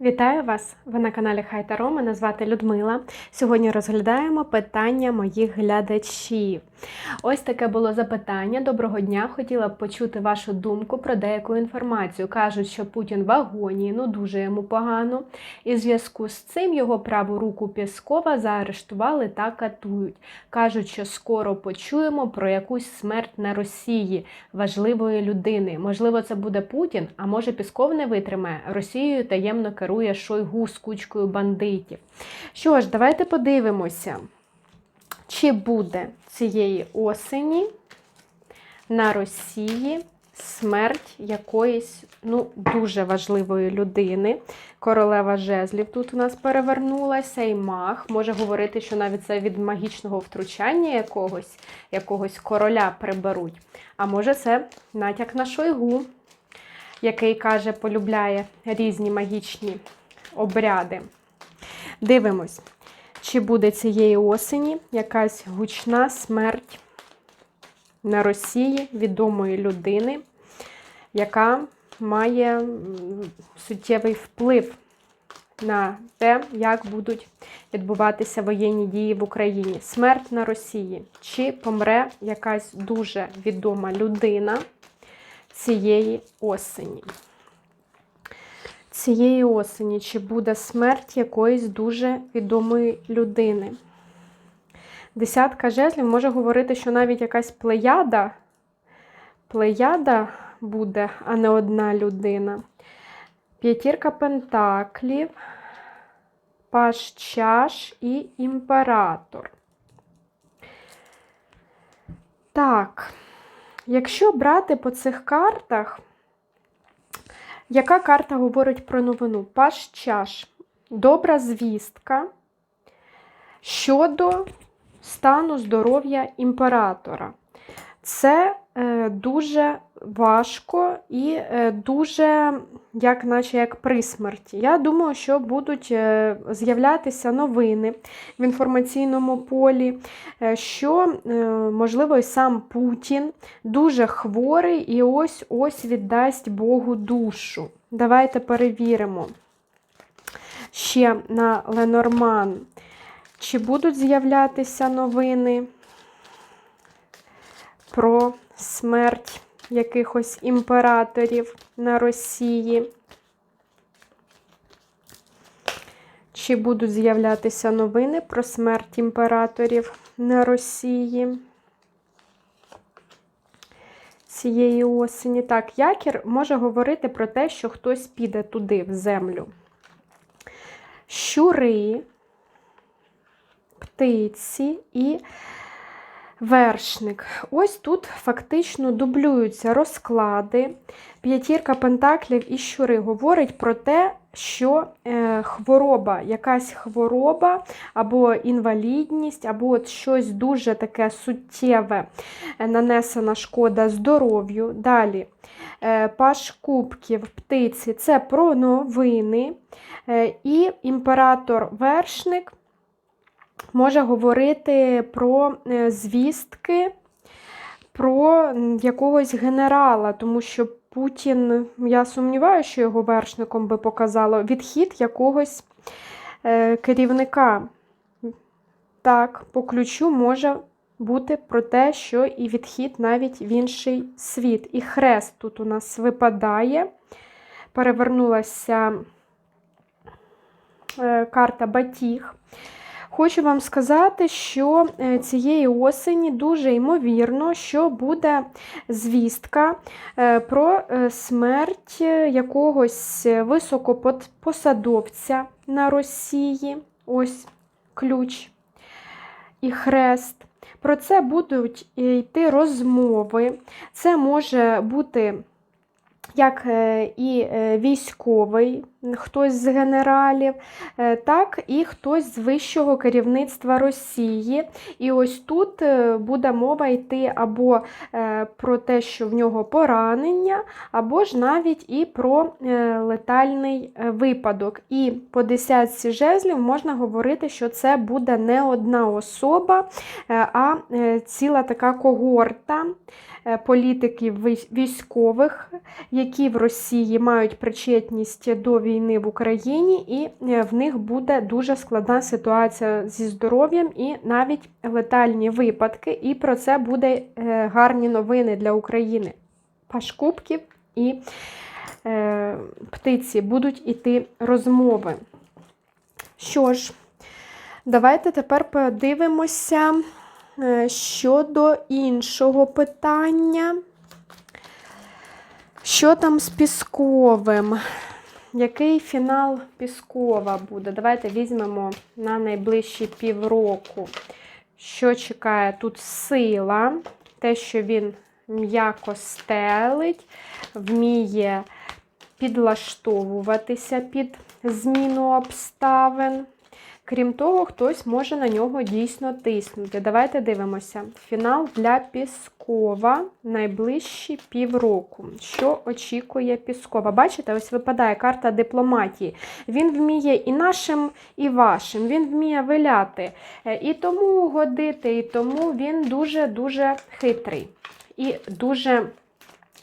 Вітаю вас! Ви на каналі Хай Таро. Мене звати Людмила. Сьогодні розглядаємо питання моїх глядачів. Ось таке було запитання. Доброго дня! Хотіла б почути вашу думку про деяку інформацію. Кажуть, що Путін в агонії, ну дуже йому погано. І в зв'язку з цим його праву руку Пєскова заарештували та катують. Кажуть, що скоро почуємо про якусь смерть на Росії важливої людини. Можливо, це буде Путін, а може Пісков не витримає. Росією таємно керує Шойгу з кучкою бандитів. Що ж, давайте подивимося, чи буде цієї осені на Росії смерть якоїсь ну, дуже важливої людини. Королева жезлів тут у нас перевернулася, і маг. Може говорити, що навіть це від магічного втручання якогось, якогось короля приберуть. А може, це натяк на Шойгу, який каже, полюбляє різні магічні обряди. Дивимось, чи буде цієї осені якась гучна смерть на Росії відомої людини, яка має суттєвий вплив на те, як будуть відбуватися воєнні дії в Україні. Смерть на Росії. Чи помре якась дуже відома людина цієї осені? Цієї осені, чи буде смерть якоїсь дуже відомої людини? Десятка жезлів може говорити, що навіть якась плеяда, плеяда буде, а не одна людина. П'ятірка пентаклів, паш чаш і імператор. Так, якщо брати по цих картах, яка карта говорить про новину? Паш чаш. Добра звістка щодо стану здоров'я імператора. Це дуже важко і е, дуже, як наче як при смерті. Я думаю, що будуть е, з'являтися новини в інформаційному полі, е, що, е, можливо, і сам Путін дуже хворий і ось ось віддасть Богу душу. Давайте перевіримо ще на Ленорман. Чи будуть з'являтися новини про смерть якихось імператорів на Росії? Чи будуть з'являтися новини про смерть імператорів на Росії? Цієї осені. Так, якір може говорити про те, що хтось піде туди, в землю. Щури, птиці і вершник. Ось тут фактично дублюються розклади. П'ятірка пентаклів і щури говорить про те, що е, хвороба, якась хвороба, або інвалідність, або от щось дуже таке суттєве е, нанесена шкода здоров'ю. Далі е, паш кубків, птиці це про новини. І імператор-вершник може говорити про е, звістки, про якогось генерала, тому що Путін, я сумніваюся, що його вершником би показало відхід якогось е, керівника. Так, по ключу може бути про те, що і відхід навіть в інший світ. І хрест тут у нас випадає. Перевернулася е, карта Батіг. Хочу вам сказати, що е, цієї осені дуже ймовірно, що буде звістка е, про е, смерть якогось високопосадовця на Росії. Ось ключ і хрест. Про це будуть йти розмови. Це може бути як е, і е, військовий, хтось з генералів, е, так і хтось з вищого керівництва Росії. І ось тут буде мова йти або про те, що в нього поранення, або ж навіть і про летальний випадок. І по десятці жезлів можна говорити, що це буде не одна особа, а ціла така когорта політиків військових, які в Росії мають причетність до війни. в Україні, і е, в них буде дуже складна ситуація зі здоров'ям і навіть летальні випадки. І про це буде е, гарні новини для України. Паш кубків і е, птиці будуть іти розмови. Що ж, давайте тепер подивимося е, щодо іншого питання. Що там з Пісковим? Який фінал Піскова буде? Давайте візьмемо на найближчі півроку. Що чекає тут сила, те, що він м'яко стелить, вміє підлаштовуватися під зміну обставин. Крім того, хтось може на нього дійсно тиснути. Давайте дивимося. Фінал для Піскова найближчі півроку. Що очікує Піскова? Бачите, ось випадає карта дипломатії. Він вміє і нашим, і вашим. Він вміє виляти. Е, І тому угодити, і тому він дуже-дуже хитрий. І дуже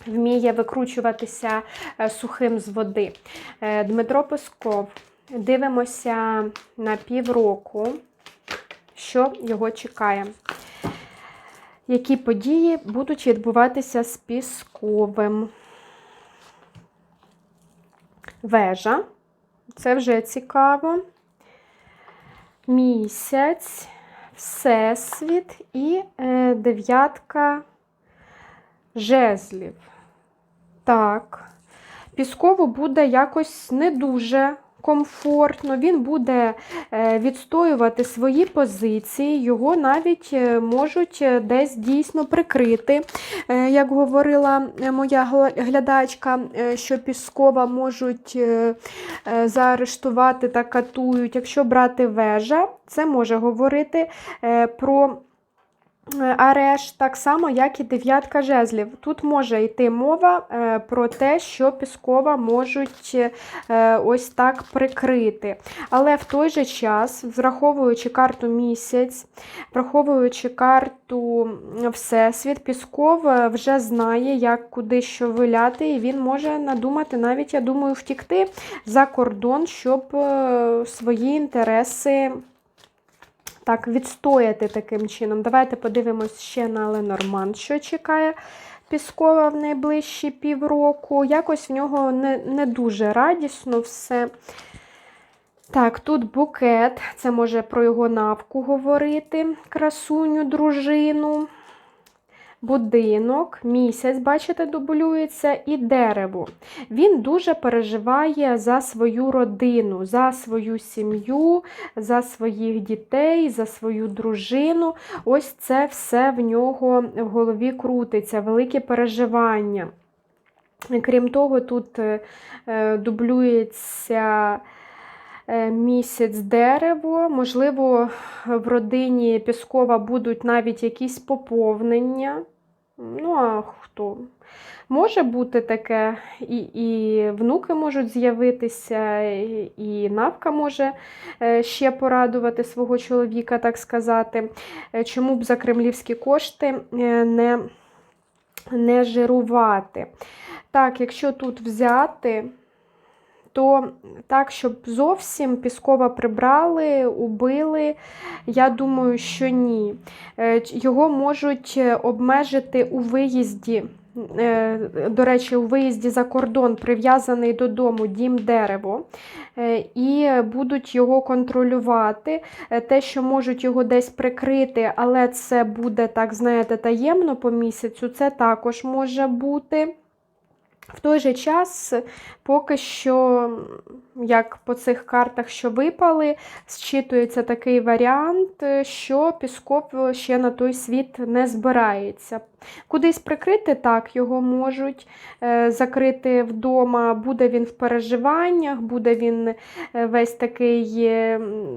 вміє викручуватися е, сухим з води. Е, Дмитро Песков. Дивимося на півроку, що його чекає. Які події будуть відбуватися з Пісковим? Вежа. Це вже цікаво. Місяць, Всесвіт і е, дев'ятка жезлів. Так, Піскову буде якось не дуже комфортно, він буде е, відстоювати свої позиції, його навіть е, можуть е, десь дійсно прикрити. Як говорила моя глядачка, що Піскова можуть заарештувати та катують. Якщо брати вежа, це може говорити про. Е, Арешт так само, як і дев'ятка жезлів. Тут може йти мова е, про те, що Піскова можуть е, ось так прикрити. Але в той же час, враховуючи карту місяць, враховуючи карту Всесвіт, Пісков вже знає, як куди що виляти, і він може надумати, навіть, я думаю, втікти за кордон, щоб свої інтереси так, відстояти таким чином. Давайте подивимось ще на Ленорман, що чекає Піскова в найближчі півроку. Якось в нього не, не дуже радісно все. Так, тут букет, це може про його навку говорити, красуню, дружину. Будинок, місяць, бачите, дублюється, і дерево. Він дуже переживає за свою родину, за свою сім'ю, за своїх дітей, за свою дружину. Ось це все в нього в голові крутиться, велике переживання. Крім того, тут е, е, дублюється е, місяць дерево. Можливо, в родині Піскова будуть навіть якісь поповнення. Ну, а хто? Може бути таке, і, і внуки можуть з'явитися, і, навка може е, ще порадувати свого чоловіка, так сказати. Е, Чому б за кремлівські кошти е, не, не жирувати? Так, якщо тут взяти, то так, щоб зовсім Піскова прибрали, убили, я думаю, що ні. Е, Його можуть е, обмежити у виїзді. е, До речі, у виїзді за кордон прив'язаний додому дім дерево, і будуть його контролювати. Те, що можуть його десь прикрити, але це буде, так знаєте, таємно по місяцю, це також може бути. В той же час, поки що, як по цих картах, що випали, зчитується такий варіант, е, що Пісков ще на той світ не збирається. Кудись прикрити так його можуть, е, закрити вдома, буде він в переживаннях, буде він е, весь такий,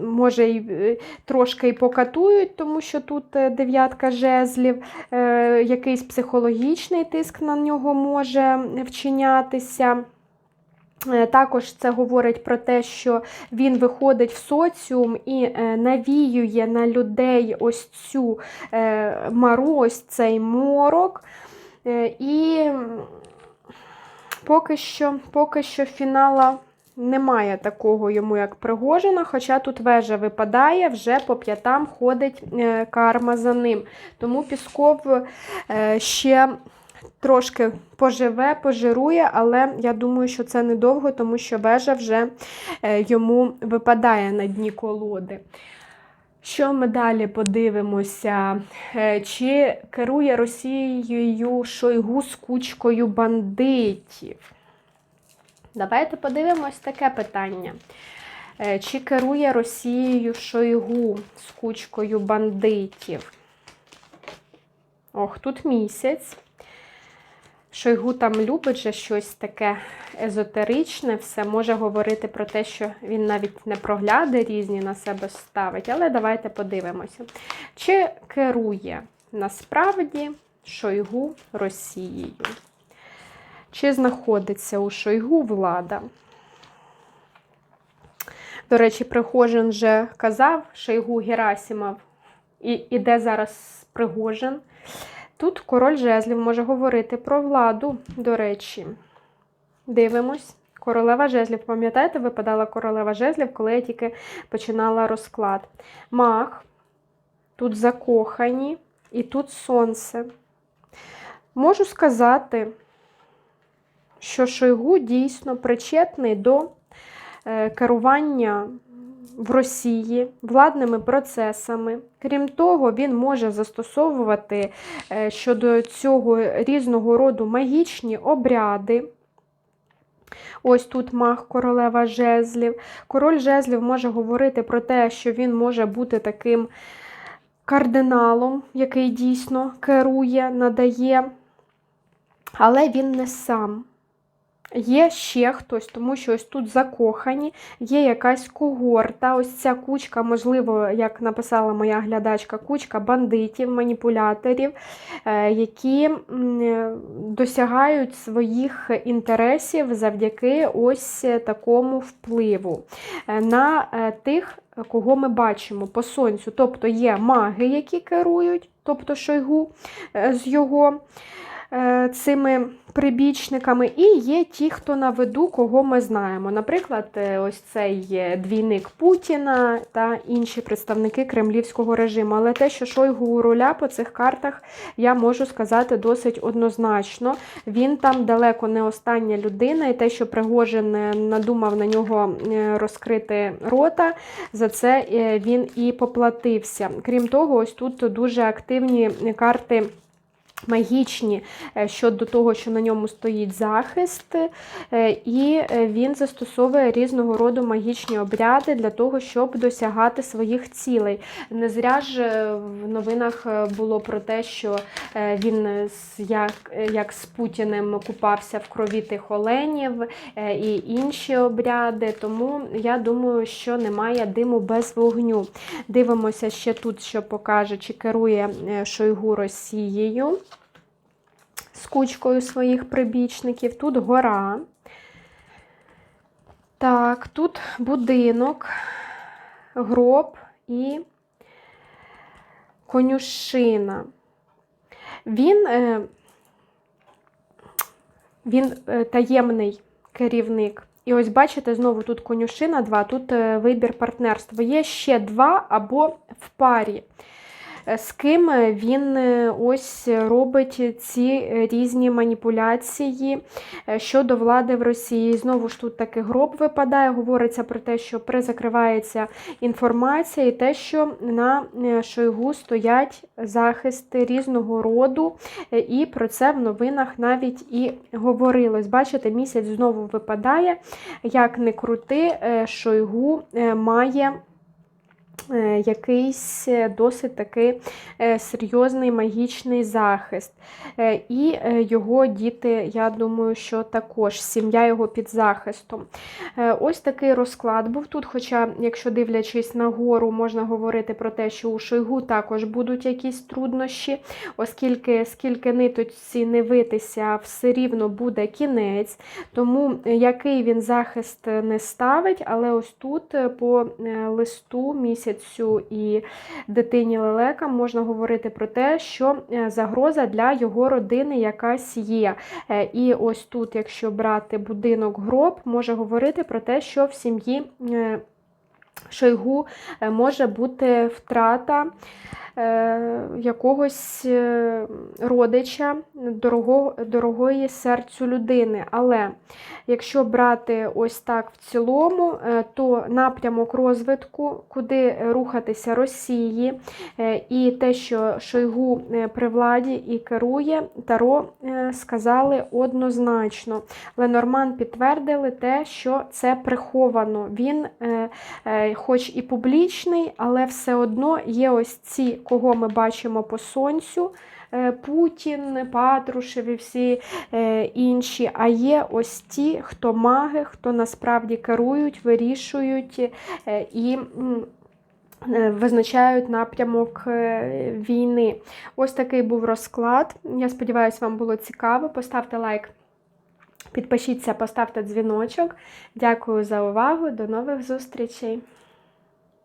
може, й трошки й покатують, тому що тут дев'ятка жезлів, якийсь психологічний тиск на нього може вчинятися. Е, Також це говорить про те, що він виходить в соціум і е, навіює на людей ось цю е, мару, ось цей морок. І поки що, поки що фінала немає такого йому, як Пригожина, хоча тут вежа випадає, вже по п'ятам ходить карма за ним. Тому Пісков ще трошки поживе, пожирує, але я думаю, що це недовго, тому що вежа вже е, йому випадає на дні колоди. Що ми далі подивимося? Е, Чи керує Росією Шойгу з кучкою бандитів? Давайте подивимось таке питання. Е, Чи керує Росією Шойгу з кучкою бандитів? Ох, тут місяць. Шойгу там любить же щось таке езотеричне, все може говорити про те, що він навіть не прогляди різні на себе ставить. Але давайте подивимося. Чи керує насправді Шойгу Росією? Чи знаходиться у Шойгу влада? До речі, Пригожин вже казав, Шойгу Герасимов, і іде зараз Пригожин. Тут король жезлів може говорити про владу, до речі. Дивимось. Королева жезлів. Пам'ятаєте, випадала королева жезлів, коли я тільки починала розклад. Мах, тут закохані, і тут сонце. Можу сказати, що Шойгу дійсно причетний до е, керування в Росії владними процесами. Крім того, він може застосовувати е, щодо цього різного роду магічні обряди. Ось тут мах королева жезлів. Король жезлів може говорити про те, що він може бути таким кардиналом, який дійсно керує, надає, але він не сам. Є ще хтось, тому що ось тут закохані, є якась когорта. Ось ця кучка, можливо, як написала моя глядачка, кучка бандитів, маніпуляторів, е, які досягають своїх інтересів завдяки ось такому впливу е, на е, тих, кого ми бачимо по сонцю. Тобто є маги, які керують, тобто Шойгу е, з його е, цими прибічниками, і є ті, хто на виду, кого ми знаємо. Наприклад, е, ось цей е, двійник Путіна та інші представники кремлівського режиму. Але те, що Шойгу у руля по цих картах, я можу сказати досить однозначно. Він там далеко не остання людина, і те, що Пригожин е, надумав на нього е, розкрити рота, за це е, він і поплатився. Крім того, ось тут дуже активні карти. Магічні е, щодо того, що на ньому стоїть захист, е, і е, він застосовує різного роду магічні обряди для того, щоб досягати своїх цілей. Не зря ж в новинах було про те, що він як, як з Путіним купався в крові тих оленів і інші обряди. Тому я думаю, що немає диму без вогню. Дивимося ще тут, що покаже, чи керує Шойгу Росією з кучкою своїх прибічників. Тут гора. Так, тут будинок, гроб і конюшина. Він, е, він е, таємний керівник. І ось бачите, знову тут конюшина 2, тут е, вибір партнерства. Є ще два або в парі. Е, З ким е, він е, ось робить ці різні маніпуляції щодо влади в Росії. Знову ж тут такий гроб випадає, говориться про те, що призакривається інформація і те, що на Шойгу стоять захисти різного роду, і про це в новинах навіть і говорилось. Бачите, місяць знову випадає, як не крути, Шойгу має якийсь е, досить такий е, серйозний магічний захист. Е, І е, його діти, я думаю, що також сім'я його під захистом. Е, Ось такий розклад був тут. Хоча, якщо дивлячись на гору, можна говорити про те, що у Шойгу також будуть якісь труднощі, оскільки скільки ниточці не витися, все рівно буде кінець. Тому е, який він захист не ставить, але ось тут е, по е, листу місяць місяцю і дитині лелека можна говорити про те, що е, загроза для його родини якась є. Е, І ось тут, якщо брати будинок гроб, може говорити про те, що в сім'ї е, Шойгу може бути втрата якогось е, родича дорого, дорогої серцю людини. Але якщо брати ось так в цілому, е, то напрямок розвитку, куди рухатися Росії, е, і те, що Шойгу е, при владі і керує, Таро е, сказали однозначно. Ленорман підтвердили те, що це приховано. Він е, е, хоч і публічний, але все одно є ось ці, кого ми бачимо по сонцю. е, Путін, Патрушев і всі е, інші, а є ось ті, хто маги, хто насправді керують, вирішують е, і визначають напрямок війни. Ось такий був розклад. Я сподіваюся, вам було цікаво. Поставте лайк. Підпишіться, поставте дзвіночок. Дякую за увагу. До нових зустрічей!